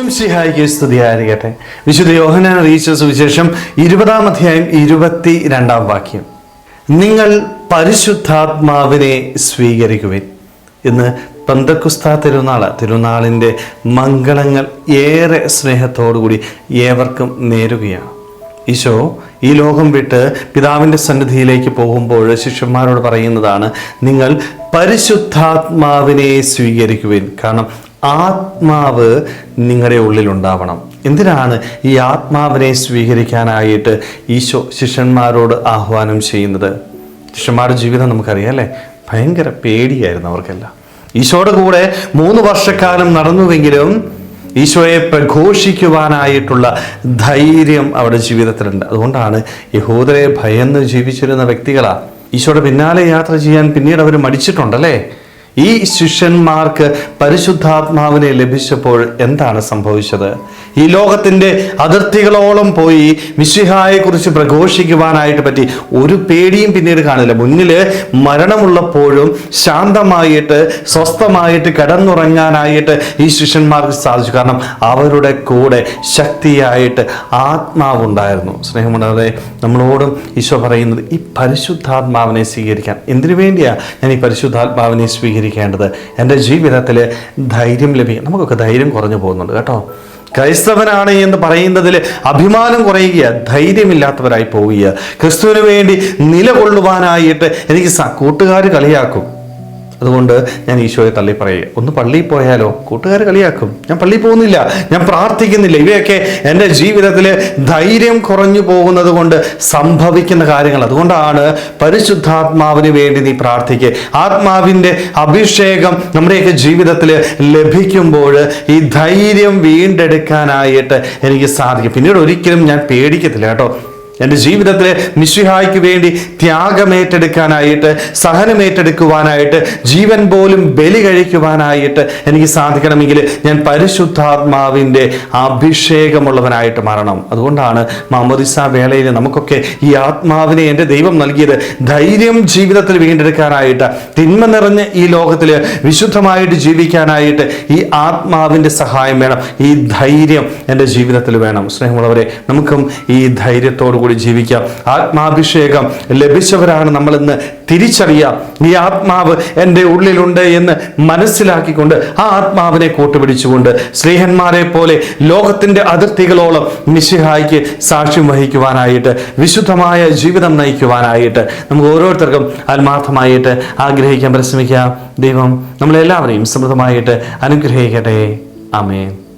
ഈശ്വംസിഹായിക്ക് സ്തുതിയായിരിക്കട്ടെ. വിശുദ്ധ യോഹനാൻ അറിയിച്ച സുവിശേഷം ഇരുപതാം അധ്യായം ഇരുപത്തി രണ്ടാം വാക്യം. നിങ്ങൾ പരിശുദ്ധാത്മാവിനെ സ്വീകരിക്കുവിൻ. ഇന്ന് പന്തക്കുസ്ത തിരുനാൾ തിരുനാളിന്റെ മംഗളങ്ങൾ ഏറെ സ്നേഹത്തോടുകൂടി ഏവർക്കും നേരുകയാണ്. ഈശോ ഈ ലോകം വിട്ട് പിതാവിന്റെ സന്നിധിയിലേക്ക് പോകുമ്പോൾ ശിഷ്യന്മാരോട് പറയുന്നതാണ് നിങ്ങൾ പരിശുദ്ധാത്മാവിനെ സ്വീകരിക്കുവിൻ. കാരണം ആത്മാവ് നിങ്ങളുടെ ഉള്ളിലുണ്ടാവണം. എന്തിനാണ് ഈ ആത്മാവിനെ സ്വീകരിക്കാനായിട്ട് ഈശോ ശിഷ്യന്മാരോട് ആഹ്വാനം ചെയ്യുന്നത്? ശിഷ്യന്മാരുടെ ജീവിതം നമുക്കറിയാം അല്ലേ? ഭയങ്കര പേടിയായിരുന്നു അവർക്കെല്ലാം. ഈശോയുടെ കൂടെ മൂന്ന് വർഷക്കാലം നടന്നുവെങ്കിലും ഈശോയെ പ്രഘോഷിക്കുവാനായിട്ടുള്ള ധൈര്യം അവരുടെ ജീവിതത്തിലുണ്ട്. അതുകൊണ്ടാണ് യഹൂദരെ ഭയന്ന് ജീവിച്ചിരുന്ന വ്യക്തികളാണ് ഈശോയുടെ പിന്നാലെ യാത്ര ചെയ്യാൻ പിന്നീട് അവർ മടിച്ചിട്ടുണ്ടല്ലേ? ഈ ശിഷ്യന്മാർക്ക് പരിശുദ്ധാത്മാവിനെ ലഭിച്ചപ്പോൾ എന്താണ് സംഭവിച്ചത്? ഈ ലോകത്തിന്റെ അതിർത്തികളോളം പോയി മിശിഹായെക്കുറിച്ച് പ്രഘോഷിക്കുവാനായിട്ട് പറ്റി ഒരു പേടിയും പിന്നീട് കാണില്ല. മുന്നിൽ മരണമുള്ളപ്പോഴും ശാന്തമായിട്ട് സ്വസ്ഥമായിട്ട് കിടന്നുറങ്ങാനായിട്ട് ഈ ശിഷ്യന്മാർക്ക് സാധിച്ചു. കാരണം അവരുടെ കൂടെ ശക്തിയായിട്ട് ആത്മാവുണ്ടായിരുന്നു. സ്നേഹമുണ്ടാതെ നമ്മളോടും ഈശോ പറയുന്നത് ഈ പരിശുദ്ധാത്മാവിനെ സ്വീകരിക്കാൻ. എന്തിനു വേണ്ടിയാണ് ഞാൻ ഈ പരിശുദ്ധാത്മാവിനെ സ്വീകരിക്കേണ്ടത്. എന്റെ ജീവിതത്തിൽ ധൈര്യം ലഭിക്കും നമുക്കൊക്കെ ധൈര്യം കുറഞ്ഞു പോകുന്നുണ്ട് കേട്ടോ. ക്രൈസ്തവനാണ് എന്ന് പറയുന്നതിൽ അഭിമാനം കുറയുക ധൈര്യമില്ലാത്തവരായി പോവുക ക്രിസ്തുവിന് വേണ്ടി നിലകൊള്ളുവാനായിട്ട് എനിക്ക് കൂട്ടുകാർ കളിയാക്കും. അതുകൊണ്ട് ഞാൻ ഈശോയെ തള്ളി പറയുക ഒന്ന് പള്ളിയിൽ പോയാലോ? കൂട്ടുകാർ കളിയാക്കും. ഞാൻ പള്ളിയിൽ പോകുന്നില്ല. ഞാൻ പ്രാർത്ഥിക്കുന്നില്ല. ഇവയൊക്കെ എന്റെ ജീവിതത്തിൽ ധൈര്യം കുറഞ്ഞു പോകുന്നത് കൊണ്ട് സംഭവിക്കുന്ന കാര്യങ്ങൾ. അതുകൊണ്ടാണ് പരിശുദ്ധാത്മാവിന് വേണ്ടി നീ പ്രാർത്ഥിക്കുക ആത്മാവിന്റെ അഭിഷേകം നമ്മുടെയൊക്കെ ജീവിതത്തിൽ ലഭിക്കുമ്പോൾ ഈ ധൈര്യം വീണ്ടെടുക്കാനായിട്ട് എനിക്ക് സാധിക്കും. പിന്നീട് ഒരിക്കലും ഞാൻ പേടിക്കത്തില്ല കേട്ടോ. എന്റെ ജീവിതത്തിലെ മിശിഹായ്ക്ക് വേണ്ടി ത്യാഗമേറ്റെടുക്കാനായിട്ട് സഹനമേറ്റെടുക്കുവാനായിട്ട് ജീവൻ പോലും ബലി കഴിക്കുവാനായിട്ട് എനിക്ക് സാധിക്കണമെങ്കിൽ ഞാൻ പരിശുദ്ധാത്മാവിന്റെ അഭിഷേകമുള്ളവനായിട്ട് മാറണം. അതുകൊണ്ടാണ് മാമോദിസ വേളയിൽ നമുക്കൊക്കെ ഈ ആത്മാവിനെ എന്റെ ദൈവം നൽകിയത് ധൈര്യം ജീവിതത്തിൽ വീണ്ടെടുക്കാനായിട്ട് തിന്മ നിറഞ്ഞ് ഈ ലോകത്തിൽ വിശുദ്ധമായിട്ട് ജീവിക്കാനായിട്ട് ഈ ആത്മാവിന്റെ സഹായം വേണം. ഈ ധൈര്യം എന്റെ ജീവിതത്തിൽ വേണം. സ്നേഹമുള്ളവരെ നമുക്കും ഈ ധൈര്യത്തോടു കൂടി ജീവിക്കാം. ആത്മാഭിഷേകം ലഭിച്ചവരാണ് നമ്മളിന്ന് തിരിച്ചറിയാം. ഈ ആത്മാവ് എന്റെ ഉള്ളിലുണ്ട് എന്ന് മനസ്സിലാക്കിക്കൊണ്ട് ആ ആത്മാവിനെ കൂട്ടുപിടിച്ചുകൊണ്ട് സ്നേഹന്മാരെ പോലെ ലോകത്തിന്റെ അതിർത്തികളോളം നിശിഹായിക്ക് സാക്ഷ്യം വഹിക്കുവാനായിട്ട് വിശുദ്ധമായ ജീവിതം നയിക്കുവാനായിട്ട് നമുക്ക് ഓരോരുത്തർക്കും ആത്മാർത്ഥമായിട്ട് ആഗ്രഹിക്കാൻ പരിശ്രമിക്കാം. ദൈവം നമ്മളെല്ലാവരെയും സമൃദ്ധമായിട്ട് അനുഗ്രഹിക്കട്ടെ. ആമേൻ.